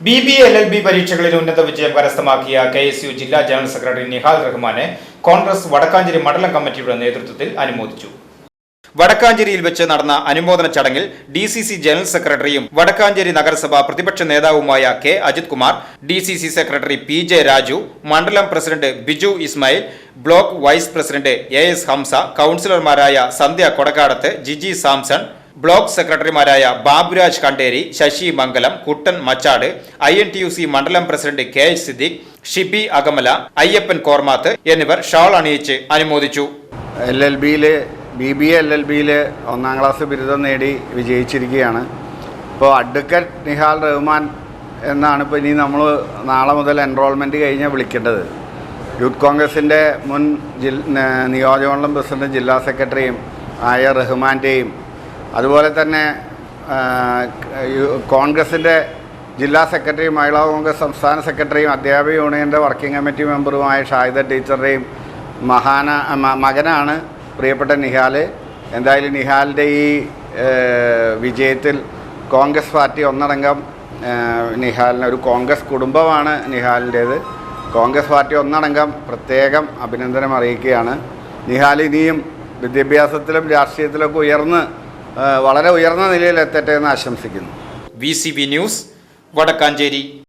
B B L L B പരീക്ഷകളിൽ ഉന്നത വിജയം കരസ്ഥമാക്കിയ കെ എസ് യു ജില്ലാ ജനറൽ സെക്രട്ടറി നിഹാൽ റഹ്മാനെ കോൺഗ്രസ് വടക്കാഞ്ചേരി മണ്ഡലം കമ്മിറ്റിയുടെ നേതൃത്വത്തിൽ അനുമോദിച്ചു. വടക്കാഞ്ചേരിയിൽ വെച്ച് നടന്ന അനുമോദന ചടങ്ങിൽ ഡി സി സി ജനറൽ സെക്രട്ടറിയും വടക്കാഞ്ചേരി നഗരസഭ പ്രതിപക്ഷ നേതാവുമായ K Ajith Kumar D C C secretary P J Raju മണ്ഡലം president Biju Ismail block vice president A S Hamsa കൗൺസിലർമാരായ സന്ധ്യ കൊടക്കാടത്ത് ജിജി സാംസൺ ബ്ലോക്ക് സെക്രട്ടറിമാരായ Baburaj Kanderi Sasi Mangalam Kuttan Machad I N T U C മണ്ഡലം president K H Siddique Shibi Akamala Ayyappan Kormath എന്നിവർ shawl അണിയിച്ച് അനുമോദിച്ചു. L L ബിയിൽ B B L L ബിയിൽ ഒന്നാം class ബിരുദം നേടി വിജയിച്ചിരിക്കുകയാണ്. ഇപ്പോൾ അഡ്വക്കറ്റ് നിഹാൽ റഹ്മാൻ എന്നാണ് ഇപ്പോൾ ഇനി നമ്മൾ നാളെ മുതൽ എൻറോൾമെന്റ് കഴിഞ്ഞാൽ വിളിക്കേണ്ടത്. യൂത്ത് കോൺഗ്രസിന്റെ മുൻ ജിൽ നിയോജകമണ്ഡലം പ്രസിഡന്റ് ജില്ലാ സെക്രട്ടറിയും ആയ റഹ്മാന്റെയും അതുപോലെ തന്നെ കോൺഗ്രസിന്റെ ജില്ലാ സെക്രട്ടറിയും മഹിളാ കോൺഗ്രസ് സംസ്ഥാന സെക്രട്ടറിയും അധ്യാപക യൂണിയന്റെ വർക്കിംഗ് കമ്മിറ്റി മെമ്പറുമായ ഷാഹിദ ടീച്ചറുടെയും മഹാന മകനാണ് പ്രിയപ്പെട്ട നിഹാൽ എന്തായാലും നിഹാലിന്റെ ഈ വിജയത്തിൽ കോൺഗ്രസ് പാർട്ടി ഒന്നടങ്കം നിഹാലിന് ഒരു കോൺഗ്രസ് കുടുംബമാണ് നിഹാലിന്റേത് കോൺഗ്രസ് പാർട്ടി ഒന്നടങ്കം പ്രത്യേകം അഭിനന്ദനം അറിയിക്കുകയാണ്. നിഹാൽ ഇനിയും വിദ്യാഭ്യാസത്തിലും രാഷ്ട്രീയത്തിലൊക്കെ ഉയർന്ന് വളരെ ഉയർന്ന നിലയിൽ എത്തട്ടെ എന്ന് ആശംസിക്കുന്നു. V news Vadakkancherry.